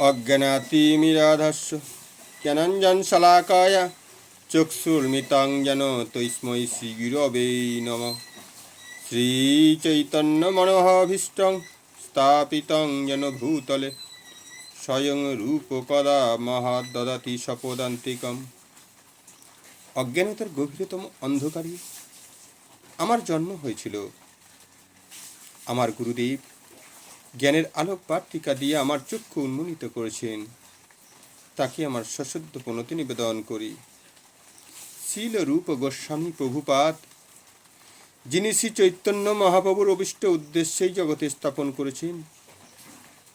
অজ্ঞানাতিমিরাধস্য জ্ঞানঞ্জন শলাকায় চক্ষুর্মিতাং যেন তৈস্মৈ শ্রীগুরবে নম শ্রীচৈতন্য মনোহভীষ্টং স্থাপিতং যেন ভূতলে স্বয়ং রূপ কদা মহৎ সপদান্তিকম অজ্ঞানতার গভীরতম অন্ধকারে আমার জন্ম হয়েছিল। আমার গুরুদেব জ্ঞানের আলোক পাত্রিকা দিয়ে আমার চক্ষু উন্মোলিত করেছেন। তাকে আমার সশ্রদ্ধ প্রণতি নিবেদন করি। শিল রূপ গোস্বামী প্রভুপাত, যিনি শ্রী চৈতন্য মহাপ্রভুর অভিষ্ট উদ্দেশ্যেই জগতে স্থাপন করেছেন।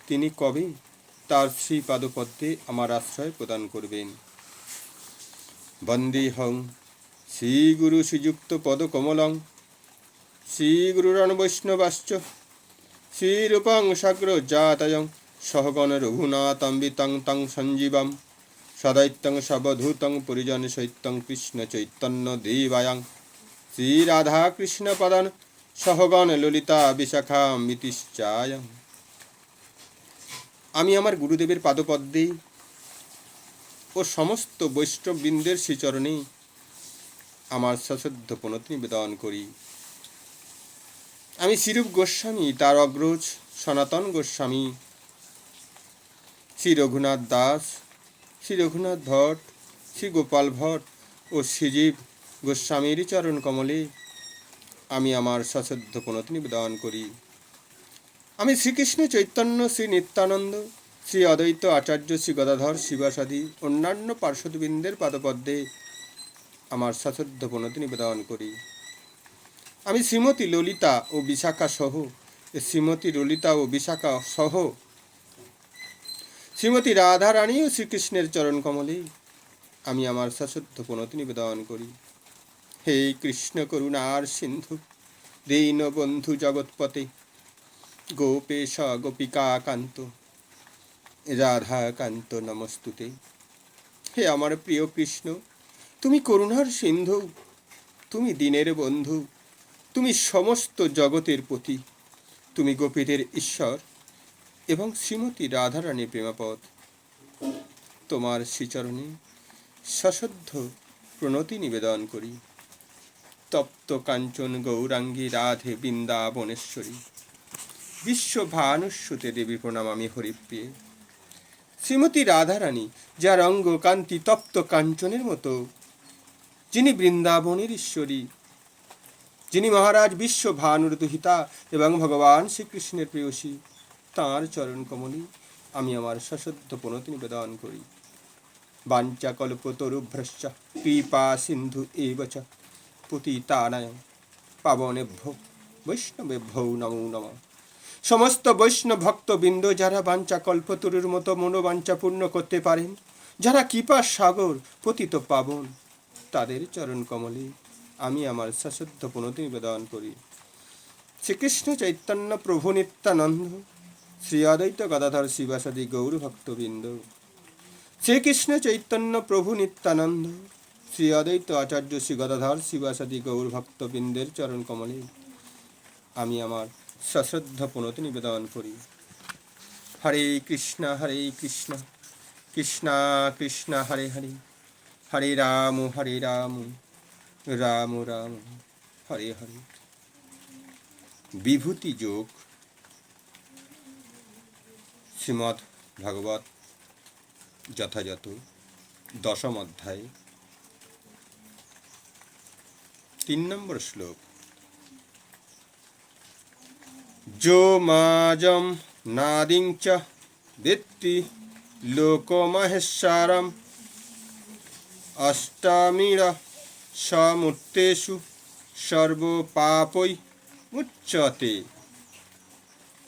তিনি কবে তার শ্রী আমার আশ্রয় প্রদান করবেন? বন্দী হং। শ্রীগুরু শ্রীযুক্ত পদকমলং। শ্রীগুরুরণ বৈষ্ণবাশ্চ শ্রীরূপং সাগ্র জাতয়ং সহগণ রঘুনাথম্বিতং তং সঞ্জীবম সদৈত্যং সবধূতং পরিজন সৈত্যং কৃষ্ণ চৈতন্য দেবায়ং শ্রীরাধা কৃষ্ণ পদন সহগণ ললিতা বিশাখা মিতিশ্চায়ং আমি আমার গুরুদেবের পাদপদ্মে ও সমস্ত বৈষ্ণববৃন্দের শ্রীচরণে আমার সশ্রদ্ধ প্রণতি নিবেদন করি। আমি শ্রীরূপ গোস্বামী, তার অগ্রজ সনাতন গোস্বামী। শ্রী রঘুনাথ দাস, শ্রী রঘুনাথ ভট্ট শ্রী গোপাল ভট্ট ও শ্রীজীব গোস্বামীর চরণ কমলে আমি আমার সশ্রদ্ধ প্রণতি নিবেদন করি। আমি শ্রীকৃষ্ণ চৈতন্য, শ্রী নিত্যানন্দ, শ্রী অদ্বৈত আচার্য, শ্রী গদাধর শিবাসাদি, অন্যান্য পার্শ্বদবৃন্দের পাদপদ্মে আমার সশ্রদ্ধ প্রণতি নিবেদন করি। আমি শ্রীমতী ললিতা ও বিশাখা সহ, শ্রীমতী ললিতা ও বিশাখা সহ, শ্রীমতী রাধা রানী ও শ্রীকৃষ্ণের চরণ কমলে, আমি আমার সশ্রদ্ধ প্রণতি নিবেদন করি। হে কৃষ্ণ করুণার সিন্ধু, দীন বন্ধু জগৎপতে গোপেশ গোপিকা কান্ত, রাধা কান্ত নমস্তুতে। হে আমার প্রিয় কৃষ্ণ, তুমি করুণার সিন্ধু, তুমি দিনের বন্ধু তুমি সমস্ত জগতের পতি তুমি গোপীদের ঈশ্বর এবং শ্রীমতী রাধারানী প্রেমাপদ। তোমার শ্রীচরণে সশ্রদ্ধ প্রণতি নিবেদন করি। তপ্ত কাঞ্চন গৌরাঙ্গী রাধে বৃন্দাবনেশ্বরী। বিশ্ব ভানুষ্যতে দেবী প্রণামামি হরিপ্রিয়ে। শ্রীমতী রাধারানী, যার অঙ্গ কান্তি তপ্ত কাঞ্চনের মতো, যিনি বৃন্দাবনের ঈশ্বরী যিনি মহারাজ বিশ্ব ভানুর দুহিতা এবং ভগবান শ্রীকৃষ্ণের প্রেয়সী, তাঁর চরণ কমলে, আমি আমার সশব্দ প্রণতি নিবেদন করি। বাঞ্চা কল্পতরুভ্রশ্চ, কৃপা সিন্ধু এব চ, পতিতানায় পাবনেভ্য, বৈষ্ণবেভ্য নমো নম। সমস্ত বৈষ্ণব ভক্তবৃন্দ যারা বাঞ্চা কল্পতরুর মতো মনোবাঞ্ছা পূর্ণ করতে পারেন, যারা কৃপা সাগর পতিত পাবন, তাদের চরণ কমলে। আমি আমার সশ্রদ্ধ প্রণতি নিবেদন করি। শ্রীকৃষ্ণ চৈতন্য প্রভু নিত্যানন্দ, শ্রী অদ্বৈত গদাধর শিবাসাদি গৌর ভক্তবৃন্দ, শ্রীকৃষ্ণ চৈতন্য প্রভু নিত্যানন্দ, শ্রী অদ্বৈত আচার্য শ্রী গদাধর শিবাসাদি গৌর ভক্তবৃন্দের চরণ কমলে আমি আমার সশ্রদ্ধ প্রণতি নিবেদন করি। হরে কৃষ্ণ হরে কৃষ্ণ কৃষ্ণ কৃষ্ণ, হরে হরে হরে রাম হরে রাম। রাম রাম, হরে হরে। বিভূতি যোগ। শ্রীমৎ ভাগবত যথাযথ, দশম অধ্যায়। তিন নম্বর শ্লোক। যো মাজম নাদিং চ দিত্তি লোকমহেশ্বরম। অষ্টামীরা সমূর্তেষু সর্বপাপই উচ্চতে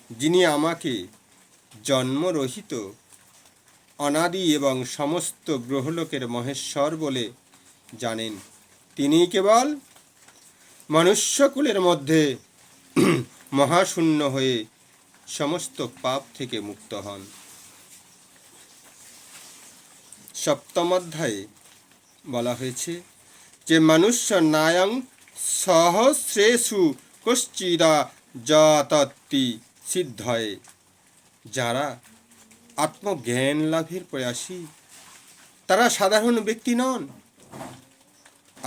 যিনি আমাকে জন্মরহিত, অনাদি এবং সমস্ত গ্রহলোকের মহেশ্বর বলে জানেন তিনি কেবল মনুষ্যকুলের মধ্যে মহাশূন্য হয়ে সমস্ত পাপ থেকে মুক্ত হন। সপ্তম অধ্যায়ে বলা হয়েছে যে মনুষ্য নায়ং সহস্রেষু কশ্চিদা জাতত্তি সিদ্ধয়ে। যারা আত্মজ্ঞান লাভের প্রয়াসী, তারা সাধারণ ব্যক্তি নন।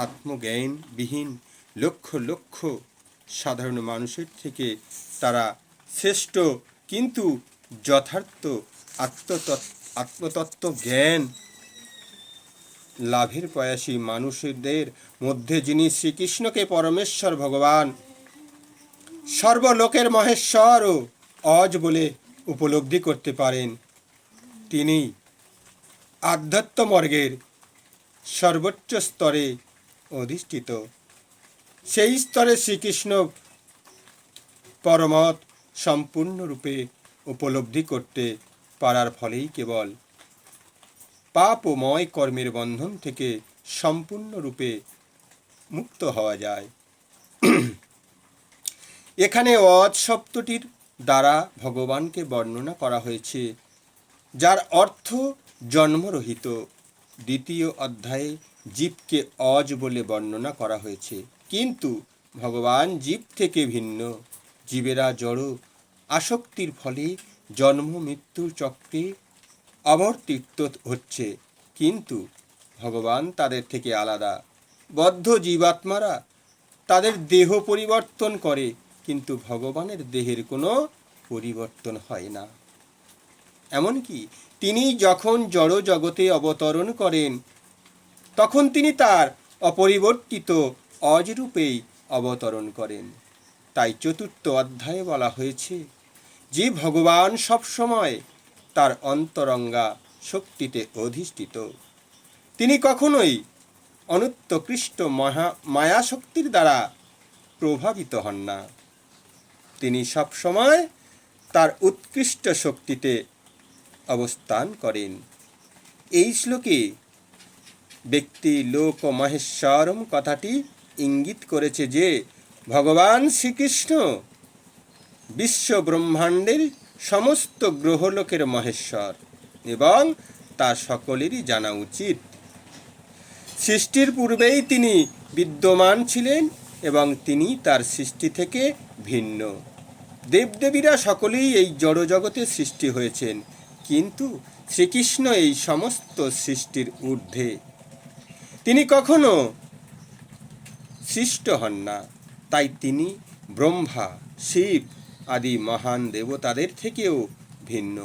আত্মজ্ঞানবিহীন লক্ষ লক্ষ সাধারণ মানুষের থেকে তারা শ্রেষ্ঠ, কিন্তু যথার্থ আত্মতত্ত্ব আত্মতত্ত্ব জ্ঞান লাভের প্রয়াসী মানুষদের মধ্যে যিনি শ্রীকৃষ্ণকে পরমেশ্বর ভগবান, সর্বলোকের মহেশ্বর ও অজ বলে উপলব্ধি করতে পারেন। তিনি আধ্যাত্মবর্গের সর্বোচ্চ স্তরে অধিষ্ঠিত। সেই স্তরে শ্রীকৃষ্ণ পরমত সম্পূর্ণরূপে উপলব্ধি করতে পারার ফলেই কেবল পাপ ও ময় কর্মের বন্ধন থেকে সম্পূর্ণরূপে মুক্ত হওয়া যায়। এখানে অজ শব্দটির দ্বারা ভগবানকে বর্ণনা করা হয়েছে, যার অর্থ জন্মরহিত। দ্বিতীয় অধ্যায়ে জীবকে অজ বলে বর্ণনা করা হয়েছে। কিন্তু ভগবান জীব থেকে ভিন্ন। জীবেরা জড় আসক্তির ফলে জন্ম মৃত্যুর চক্রে অবর্তিত হচ্ছে। কিন্তু ভগবান তাদের থেকে আলাদা। বদ্ধ জীবাত্মারা তাদের দেহ পরিবর্তন করে, কিন্তু ভগবানের দেহের কোনো পরিবর্তন হয় না। এমনকি তিনি যখন জড় জগতে অবতরণ করেন, তখন তিনি তার অপরিবর্তিত অজরূপেই অবতরণ করেন। তাই চতুর্থ অধ্যায়ে বলা হয়েছে যে, ভগবান সবসময় তার অন্তরঙ্গা শক্তিতে অধিষ্ঠিত। তিনি কখনোই অনুত্তকৃষ্ট মহা মায়া শক্তির দ্বারা প্রভাবিত হন না। তিনি সবসময় তার উৎকৃষ্ট শক্তিতে অবস্থান করেন। এই শ্লোকে ব্যক্তি লোক মহেশ্বরম কথাটি ইঙ্গিত করেছে যে, ভগবান শ্রীকৃষ্ণ বিশ্ব ব্রহ্মাণ্ডের সমস্ত গ্রহলোকের মহেশ্বর এবং তা সকলেরই জানা উচিত। সৃষ্টির পূর্বেই তিনি বিদ্যমান ছিলেন এবং তিনি তার সৃষ্টি থেকে ভিন্ন। দেবদেবীরা সকলেই এই জড়জগতে সৃষ্টি হয়েছেন, কিন্তু শ্রীকৃষ্ণ এই সমস্ত সৃষ্টির ঊর্ধ্বে। তিনি কখনো সৃষ্ট হন না, তাই তিনি ব্রহ্মা, শিব আদি মহান দেবতাদের থেকেও ভিন্ন।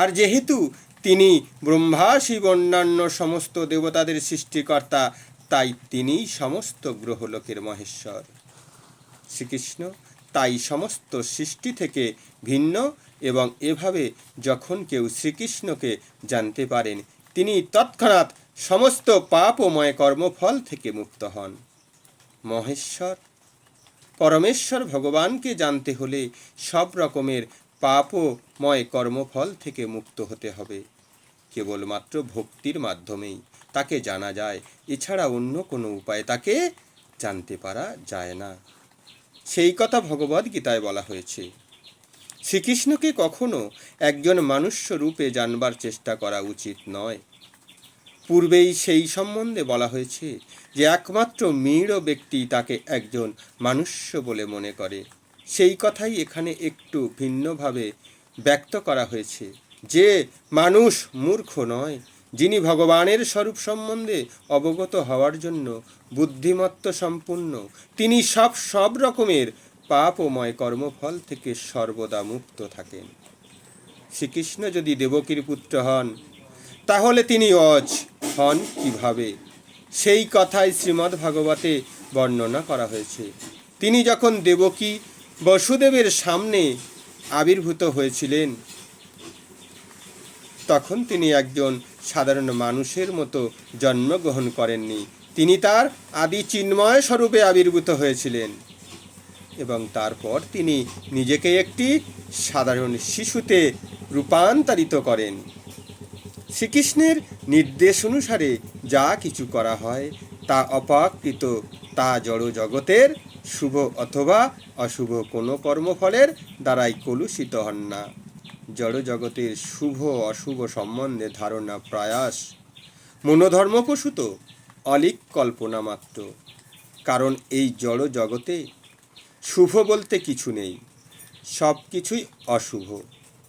আর যেহেতু তিনি ব্রহ্মা, শিব, অন্যান্য সমস্ত দেবতাদের সৃষ্টিকর্তা, তাই তিনিই সমস্ত গ্রহলোকের মহেশ্বর। শ্রীকৃষ্ণ তাই সমস্ত সৃষ্টি থেকে ভিন্ন এবং এভাবে যখন কেউ শ্রীকৃষ্ণকে জানতে পারেন, তিনি তৎক্ষণাৎ সমস্ত পাপময় কর্মফল থেকে মুক্ত হন। মহেশ্বর পরমেশ্বর ভগবানকে জানতে হলে সব রকমের পাপময় কর্মফল থেকে মুক্ত হতে হবে। কেবলমাত্র ভক্তির মাধ্যমেই তাকে জানা যায়, এছাড়া অন্য কোনো উপায় তাকে জানতে পারা যায় না। সেই কথা ভগবদ গীতায় বলা হয়েছে। শ্রীকৃষ্ণকে কখনো একজন মানুষ্য রূপে জানবার চেষ্টা করা উচিত নয়। পূর্বেই সেই সম্বন্ধে বলা হয়েছে যে একমাত্র মীড় ব্যক্তি তাকে একজন মানুষ্য বলে মনে করে। সেই কথাই এখানে একটু ভিন্নভাবে ব্যক্ত করা হয়েছে যে মানুষ মূর্খ নয়, যিনি ভগবানের স্বরূপ সম্বন্ধে অবগত হওয়ার জন্য বুদ্ধিমত্ত সম্পূর্ণ। তিনি সব সব রকমের পাপময় কর্মফল থেকে সর্বদা মুক্ত থাকেন। শ্রীকৃষ্ণ যদি দেবকীর পুত্র হন তাহলে তিনি অজ হন কীভাবে? সেই কথাই শ্রীমদ্ ভাগবতে বর্ণনা করা হয়েছে। তিনি যখন দেবকী বসুদেবের সামনে আবির্ভূত হয়েছিলেন, তখন তিনি একজন সাধারণ মানুষের মতো জন্মগ্রহণ করেননি। তিনি তার আদি চিন্ময় স্বরূপে আবির্ভূত হয়েছিলেন এবং তারপর তিনি নিজেকে একটি সাধারণ শিশুতে রূপান্তরিত করেন। শ্রীকৃষ্ণের নির্দেশ অনুসারে যা কিছু করা হয়, তা অপাকৃত। তা জড় জগতের শুভ অথবা অশুভ কোনো কর্মফলের দ্বারাই কলুষিত হন না। জড় জগতের শুভ, অশুভ সম্বন্ধে ধারণা প্রয়াস। মনোধর্মপ্রসূত, অলিক কল্পনা মাত্র। কারণ এই জড় জগতে শুভ বলতে কিছু নেই সব কিছুই অশুভ।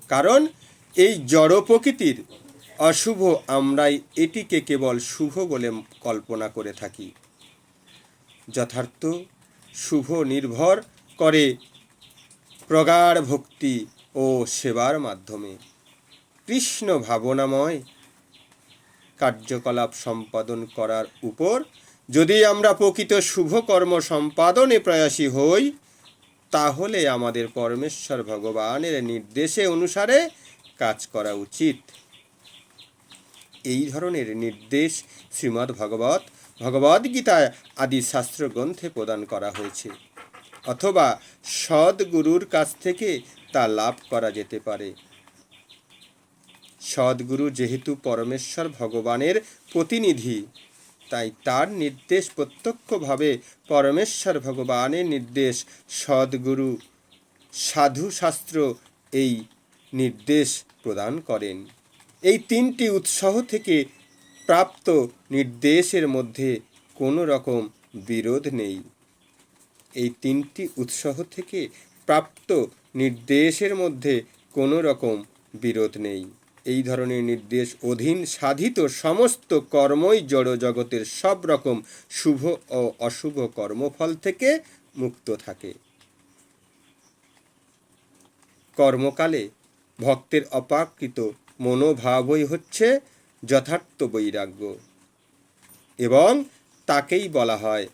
কারণ এই জড় প্রকৃতির অশুভ, আমরাই এটিকে কেবল শুভ বলে কল্পনা করে থাকি। যথার্থ, শুভ নির্ভর করে প্রগাঢ় ভক্তি ও সেবার মাধ্যমে। কৃষ্ণ ভাবনাময় কার্যকলাপ সম্পাদন করার উপর যদি আমরা প্রকৃত শুভ কর্ম সম্পাদনে প্রয়াসী হই, তাহলে আমাদের পরমেশ্বর ভগবানের নির্দেশে অনুসারে কাজ করা উচিত। এই ধরনের নির্দেশ শ্রীমদ্ ভগবত ভগবদ্গীতায় আদি শাস্ত্র গ্রন্থে প্রদান করা হয়েছে। অথবা সদ্গুরুর কাছ থেকে তা লাভ করা যেতে পারে। সদ্গুরু যেহেতু পরমেশ্বর ভগবানের প্রতিনিধি, তাই তার নির্দেশ প্রত্যক্ষভাবে পরমেশ্বর ভগবানের নির্দেশ সদ্গুরু সাধু শাস্ত্র এই নির্দেশ প্রদান করেন। এই তিনটি উৎসাহ থেকে প্রাপ্ত নির্দেশের মধ্যে কোনো রকম বিরোধ নেই। এই তিনটি উৎসাহ থেকে প্রাপ্ত নির্দেশের মধ্যে কোনো রকম বিরোধ নেই। এই ধরনের নির্দেশ অধীন সাধিত সমস্ত কর্মই জড় জগতের সব রকম শুভ ও অশুভ কর্মফল থেকে মুক্ত থাকে। কর্মকালে ভক্তের অপাকৃত মনোভাবই হচ্ছে যথার্থ বৈরাগ্য। এবং তাকেই বলা হয়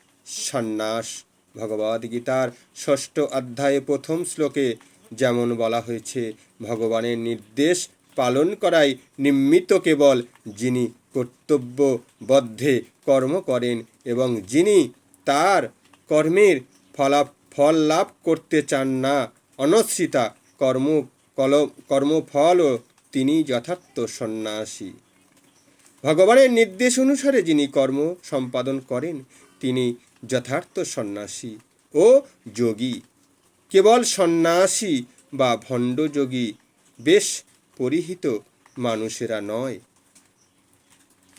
সন্ন্যাস। ভগবদ্গীতার ষষ্ঠ অধ্যায়ে প্রথম শ্লোকে যেমন বলা হয়েছে, ভগবানের নির্দেশ পালন করাই নিমিত্ত কেবল যিনি কর্তব্যবদ্ধে কর্ম করেন এবং যিনি তার কর্মের ফলা ফল লাভ করতে চান না অনশ্রিতা কর্ম, কল, কর্মফলও তিনি যথার্থ সন্ন্যাসী। ভগবানের নির্দেশ অনুসারে যিনি কর্ম সম্পাদন করেন, তিনি যথার্থ সন্ন্যাসী ও যোগী। কেবল সন্ন্যাসী বা ভণ্ডযোগী বেশ পরিহিত মানুষেরা নয়।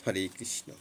হরে কৃষ্ণ।